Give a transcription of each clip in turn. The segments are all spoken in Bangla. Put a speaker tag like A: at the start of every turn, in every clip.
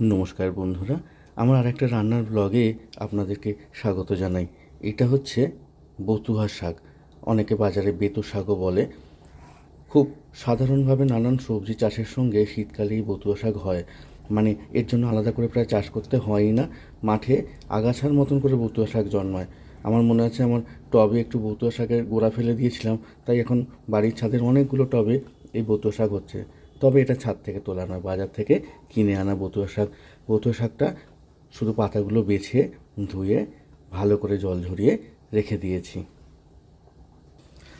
A: নমস্কার বন্ধুরা, আমার আর একটা রান্নার ব্লগে আপনাদেরকে স্বাগত জানাই। এটা হচ্ছে বতুয়া শাক। অনেকে বাজারে বেতু শাকও বলে। খুব সাধারণভাবে নানান সবজি চাষের সঙ্গে শীতকালেই বতুয়া শাক হয়। মানে এর জন্য আলাদা করে প্রায় চাষ করতে হয়ই না। মাঠে আগাছার মতন করে বতুয়া শাক জন্মায়। আমার মনে আছে, আমার টবে একটু বতুয়া শাকের গোড়া ফেলে দিয়েছিলাম, তাই এখন বাড়ির ছাদের অনেকগুলো টবে এই বতুয়া শাক হচ্ছে। তবে এটা ছাদ থেকে তোলা নয় বাজার থেকে কিনে আনা বতুয়া শাক। বতুয়া শাকটা শুধু পাতাগুলো বেছে ধুয়ে ভালো করে জল ঝরিয়ে রেখে দিয়েছি।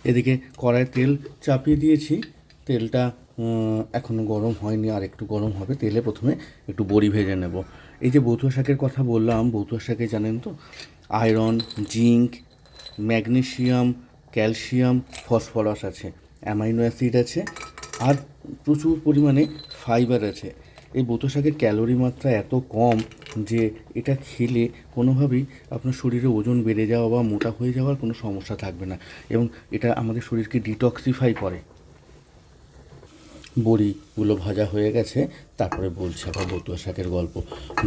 A: এদিকে কড়ায় তেল চাপিয়ে দিয়েছি। তেলটা উম, এখনও গরম হয়নি আর একটু গরম হবে। তেলে প্রথমে একটু বড়ি ভেজে নেব। এই যে বতুয়া শাকের কথা বললাম বতুয়া শাকে জানেন তো? Iron zinc magnesium calcium phosphorus আছে অ্যামাইনো অ্যাসিড আছে আর প্রচুর পরিমাণে ফাইবার আছে। এই বোতো শাকের ক্যালোরি মাত্রা এত কম যে এটা খেলে কোনোভাবেই আপনার শরীরে ওজন বেড়ে যাওয়া বা মোটা হয়ে যাওয়ার কোনো সমস্যা থাকবে না এবং এটা আমাদের শরীরকে ডিটক্সিফাই করে। বড়িগুলো ভাজা হয়ে গেছে, তারপরে বলছে আবার বতুয়া শাকের গল্প।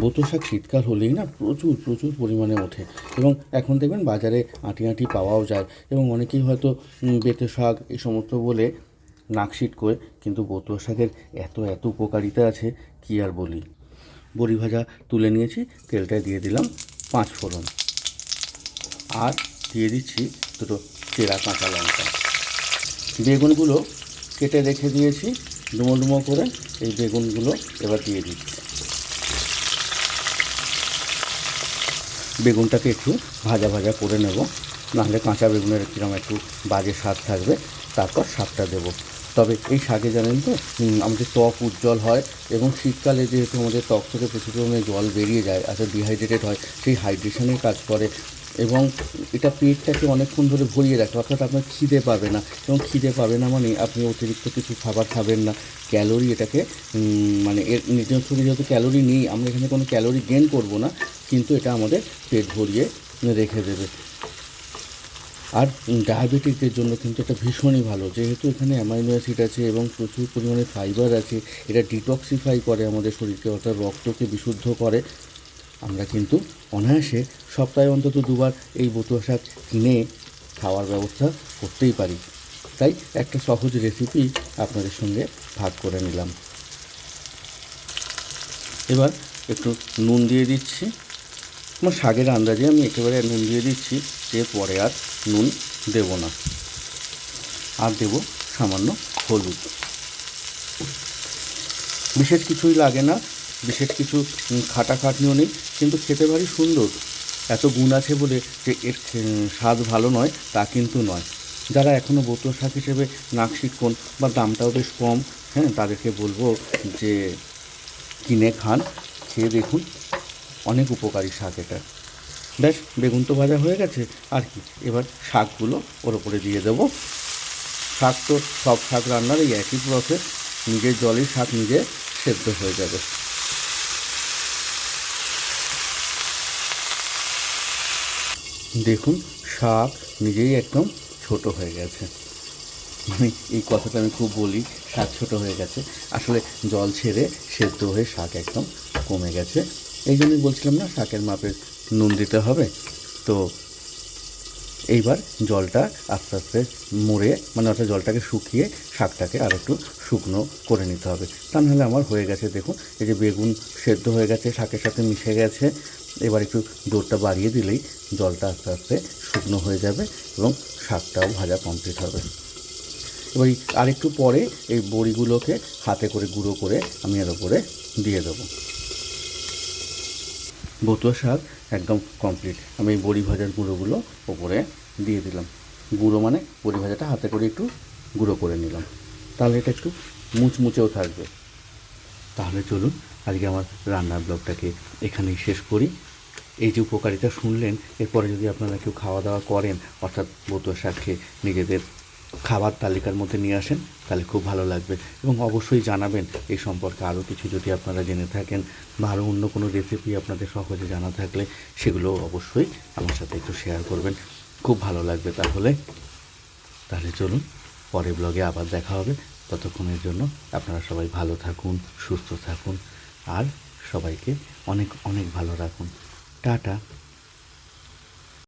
A: বতুয়া শাক শীতকাল হলেই না প্রচুর প্রচুর পরিমাণে ওঠে এবং এখন দেখবেন বাজারে আঁটি আঁটি পাওয়াও যায় এবং অনেকেই হয়তো বেতে শাক এই সমস্ত বলে নাকশিট করে, কিন্তু বতুয়া শাকের এত এত উপকারিতা আছে, কি আর বলি? বড়ি ভাজা তুলে নিয়েছি, তেলটায় দিয়ে দিলাম পাঁচ ফোড়ন। আর দিয়ে দিচ্ছি দুটো চেরা কাঁচা লঙ্কা। বেগুনগুলো কেটে রেখে দিয়েছি, ডুমো ডুমো করে এই বেগুনগুলো এবার দিয়ে দিচ্ছি। বেগুনটাকে একটু ভাজা ভাজা করে নেব, নাহলে কাঁচা বেগুনের কীরকম একটু বাজে স্বাদ থাকবে, তারপর শাকটা দেবো। তবে এই শাকে জানেন তো আমাদের ত্বক উজ্জ্বল হয় এবং শীতকালে যেহেতু আমাদের ত্বক থেকে প্রচুর পরিমাণে জল বেরিয়ে যায় অর্থাৎ ডিহাইড্রেটেড হয়, সেই হাইড্রেশনের কাজ করে এবং এটা পেটটাকে অনেকক্ষণ ধরে ভরিয়ে রাখে, অর্থাৎ আপনার খিদে পাবে না। এবং খিদে পাবে না মানে আপনি অতিরিক্ত কিছু খাবার খাবেন না। ক্যালোরি এটাকে মানে এর নিজের শরীরে যেহেতু ক্যালোরি নেই, আমরা এখানে কোনো ক্যালোরি গেন করব না, কিন্তু এটা আমাদের পেট ভরিয়ে রেখে দেবে। আর ডায়াবেটিকদের জন্য কিন্তু এটা ভীষণই ভালো। যেহেতু এখানে অ্যামাইনো অ্যাসিড আছে এবং প্রচুর পরিমাণে ফাইবার আছে, এটা ডিটক্সিফাই করে আমাদের শরীরকে, অর্থাৎ রক্তকে বিশুদ্ধ করে। আমরা কিন্তু অনায়াসে সপ্তাহে অন্তত দুবার এই বতুয়া শাক কিনে খাওয়ার ব্যবস্থা করতেই পারি। তাই একটা সহজ রেসিপি আপনাদের সঙ্গে ভাগ করে নিলাম। এবার একটু নুন দিয়ে দিচ্ছি। আমার শাকের আন্দাজে আমি একেবারে নুন দিয়ে দিচ্ছি যে পরে আর নুন দেব না। আর দেব সামান্য হলুদ। বিশেষ কিছুই লাগে না, বিশেষ কিছু খাটাখাটনিও নেই, কিন্তু খেতে ভারী সুন্দর। এত গুণ আছে বলে যে এর স্বাদ ভালো নয়, তা কিন্তু নয়। যারা এখনও বোতল শাক হিসেবে নাক শিক্ষণ বা দামটাও বেশ কম হ্যাঁ তাদেরকে বলব যে কিনে খান, খেয়ে দেখুন। অনেক উপকারী শাক এটা। ব্যাস বেগুন তো ভাজা হয়ে গেছে। আর কি, এবার শাকগুলো ওর ওপরে দিয়ে দেবো। শাক তো সব শাক রান্নার এই একই প্রসেস নিজের জলেই শাক নিজে সেদ্ধ হয়ে যাবে। দেখুন, শাক নিজেই একদম ছোট হয়ে গেছে। মানে এই কথাটা আমি খুব বলি, শাক ছোট হয়ে গেছে। আসলে জল ছেড়ে সেদ্ধ হয়ে শাক একদম কমে গেছে। এই জন্যই বলছিলাম না, শাকের মাপে নুন দিতে হবে। তো এইবার জলটা আস্তে আস্তে মরে মানে অর্থাৎ জলটাকে শুকিয়ে শাকটাকে আর একটু শুকনো করে নিতে হবে। তা নাহলে আমার হয়ে গেছে, দেখুন, এই যে বেগুন সেদ্ধ হয়ে গেছে, শাকের সাথে মিশে গেছে। এবার একটু জোরটা বাড়িয়ে দিলেই জলটা আস্তে আস্তে শুকনো হয়ে যাবে এবং শাকটাও ভাজা কমপ্লিট হবে। এবার আরেকটু পরে এই বড়িগুলোকে হাতে করে গুঁড়ো করে আমি এর ওপরে দিয়ে দেবো। বতুয়া শাক একদম কমপ্লিট আমি এই বড়ি ভাজার গুঁড়োগুলো ওপরে দিয়ে দিলাম। গুঁড়ো মানে বড়ি ভাজাটা হাতে করে একটু গুঁড়ো করে নিলাম। তাহলে এটা একটু মুচমুচেও থাকবে। তাহলে চলুন আজকে আমার রান্নার ব্লগটাকে এখানেই শেষ করি। এই যে উপকারিতা শুনলেন, এরপরে যদি আপনারা কেউ খাওয়া দাওয়া করেন, অর্থাৎ বতুয়া শাক খেয়ে নিজেদের খাবার তালিকার মধ্যে নিয়ে আসেন, তাহলে খুব ভালো লাগবে। এবং অবশ্যই জানাবেন এই সম্পর্কে আরও কিছু যদি আপনারা জেনে থাকেন বা আরও অন্য কোনো রেসিপি আপনাদের সহজে জানা থাকলে সেগুলো অবশ্যই আমার সাথে একটু শেয়ার করবেন। খুব ভালো লাগবে তাহলে। তাহলে চলুন, পরের ব্লগে আবার দেখা হবে। ততক্ষণের জন্য আপনারা সবাই ভালো থাকুন, সুস্থ থাকুন। আর সবাইকে অনেক অনেক ভালো রাখুন। টাটা।